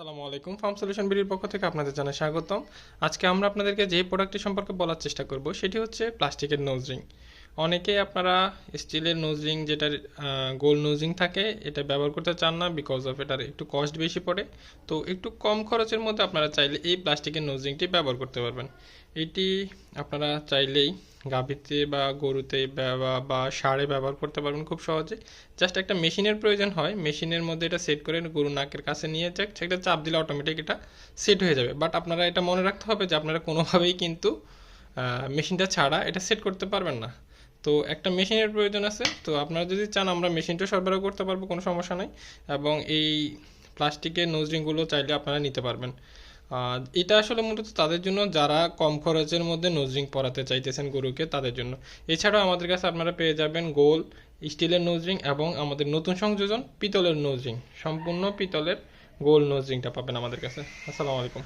আসসালামু আলাইকুম। Farm solution বিডির পক্ষ থেকে আপনাদের জানাই স্বাগতম। আজকে আমরা আপনাদেরকে যে প্রোডাক্টটি সম্পর্কে বলার চেষ্টা করব, সেটি হচ্ছে প্লাস্টিকের নোজ রিং অনেকেই আপনারা স্টিলের নোজ যেটার গোল নোজিং থাকে, এটা ব্যবহার করতে চান না বিকজ অফ এটার একটু কস্ট বেশি পড়ে। তো একটু কম খরচের মধ্যে আপনারা চাইলে এই প্লাস্টিকের নোজ রিংটি ব্যবহার করতে পারবেন। এটি আপনারা চাইলেই গাভীতে বা গরুতে বা সারে ব্যবহার করতে পারবেন খুব সহজে। জাস্ট একটা মেশিনের প্রয়োজন হয়, মেশিনের মধ্যে এটা সেট করে গরু নাকের কাছে নিয়ে যাক, সেটা চাপ দিলে অটোমেটিক এটা সেট হয়ে যাবে। বাট আপনারা এটা মনে রাখতে হবে যে আপনারা কোনোভাবেই কিন্তু মেশিনটা ছাড়া এটা সেট করতে পারবেন না। তো একটা মেশিনের প্রয়োজন আছে। তো আপনারা যদি চান আমরা মেশিনটা সরবরাহ করতে পারব, কোনো সমস্যা নাই। এবং এই প্লাস্টিকের নোজরিংগুলো চাইলে আপনারা নিতে পারবেন। এটা আসলে মূলত তাদের জন্য, যারা কম খরচের মধ্যে নোজরিং পরাতে চাইতেছেন গরুকে, তাদের জন্য। এছাড়াও আমাদের কাছে আপনারা পেয়ে যাবেন গোল, স্টিলের নোজরিং এবং আমাদের নতুন সংযোজন পিতলের নোজরিং সম্পূর্ণ পিতলের গোল নোজরিংটা পাবেন আমাদের কাছে। আসসালামু আলাইকুম।